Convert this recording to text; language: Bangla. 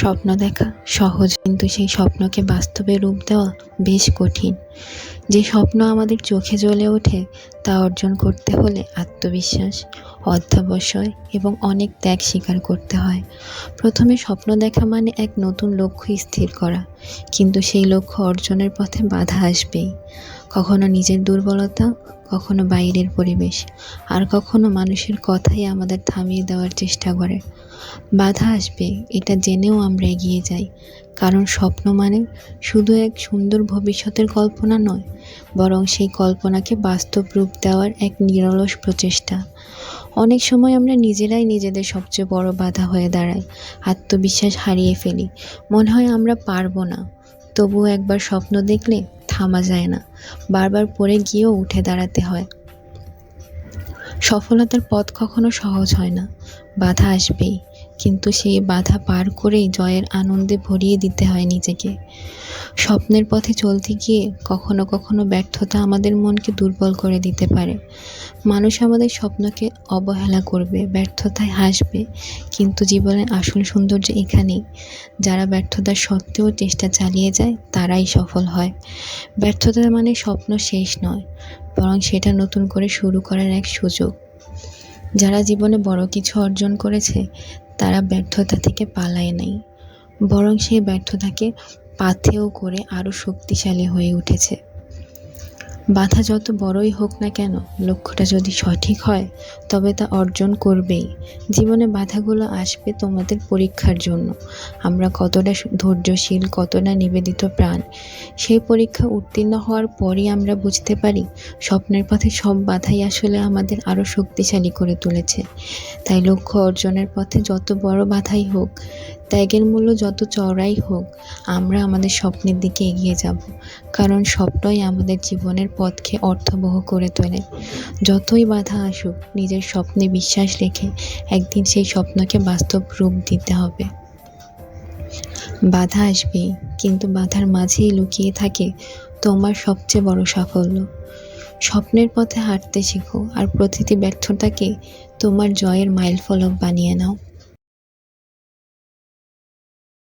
স্বপ্ন দেখা। সহজ কিন্তু সেই স্বপ্নকে বাস্তবে রূপ দেওয়া বেশ কঠিন। যে স্বপ্ন আমাদের চোখে জ্বলে ওঠে, তা অর্জন করতে হলে আত্মবিশ্বাস। অধ্যাবসায় এবং অনেক ত্যাগ স্বীকার করতে হয়। প্রথমে স্বপ্ন দেখা মানে এক নতুন লক্ষ্য স্থির করা, কিন্তু সেই লক্ষ্য অর্জনের পথে বাধা আসবেই। কখনো নিজের দুর্বলতা, কখনো বাইরের পরিবেশ, আর কখনো মানুষের কথাই আমাদের থামিয়ে দেওয়ার চেষ্টা করে। বাধা আসবে, এটা জেনেও আমরা এগিয়ে যাই। কারণ স্বপ্ন মানে শুধু এক সুন্দর ভবিষ্যতের কল্পনা নয়, বরং সেই কল্পনাকে বাস্তব রূপ দেওয়ার এক নিরলস প্রচেষ্টা। অনেক সময় আমরা নিজেরাই নিজেদের সবচেয়ে বড় বাধা হয়ে দাঁড়াই, আত্মবিশ্বাস হারিয়ে ফেলি। মনে হয় আমরা পারব না। তবুও একবার স্বপ্ন দেখলে থামা যায় না, বারবার পড়ে গিয়েও উঠে দাঁড়াতে হয়। সফলতার পথ কখনো সহজ হয় না, বাধা আসবেই। কিন্তু সেই বাধা পার করেই জয়ের আনন্দে ভরিয়ে দিতে হয় নিজেকে। স্বপ্নের পথে চলতে গিয়ে কখনো কখনো ব্যর্থতা আমাদের মনকে দুর্বল করে দিতে পারে। মানুষ আমাদের স্বপ্নকে অবহেলা করবে, ব্যর্থতায় হাসবে, কিন্তু জীবনের আসল সৌন্দর্য এখানেই। যারা ব্যর্থতার সত্ত্বেও চেষ্টা চালিয়ে যায়, তারাই সফল হয়। ব্যর্থতা মানে স্বপ্ন শেষ নয়, বরং সেটা নতুন করে শুরু করার এক সুযোগ। যারা জীবনে বড় কিছু অর্জন করেছে তারা ব্যর্থতা থেকে পালায় নাই বরং সেই ব্যর্থতাকে পাথেয় করে আরও শক্তিশালী হয়ে উঠেছে। বাধা যত বড়ই হোক না কেন, লক্ষ্যটা যদি সঠিক হয়, তবে তা অর্জন করবেই। জীবনে বাধাগুলো আসবে তোমাদের পরীক্ষার জন্য। আমরা কতটা ধৈর্যশীল, কতটা নিবেদিত প্রাণ, সেই পরীক্ষা উত্তীর্ণ হওয়ার পরই আমরা বুঝতে পারি, স্বপ্নের পথে সব বাধাই আসলে আমাদের আরও শক্তিশালী করে তুলেছে। তাই লক্ষ্য অর্জনের পথে যত বড় বাধাই হোক ত্যাগের মূল্য যত চড়াই হোক, আমরা আমাদের স্বপ্নের দিকে এগিয়ে যাব, কারণ স্বপ্নই আমাদের জীবনের পথকে অর্থবহ করে তোলে। যতই বাধা আসুক, নিজের স্বপ্নে বিশ্বাস রেখে একদিন সেই স্বপ্নকে বাস্তব রূপ দিতে হবে। বাধা আসবেই, কিন্তু বাধার মাঝেই লুকিয়ে থাকে তোমার সবচেয়ে বড় সাফল্য। স্বপ্নের পথে হাঁটতে শেখো, আর প্রতিটি ব্যর্থতাকে তোমার জয়ের মাইল ফলক বানিয়ে নাও।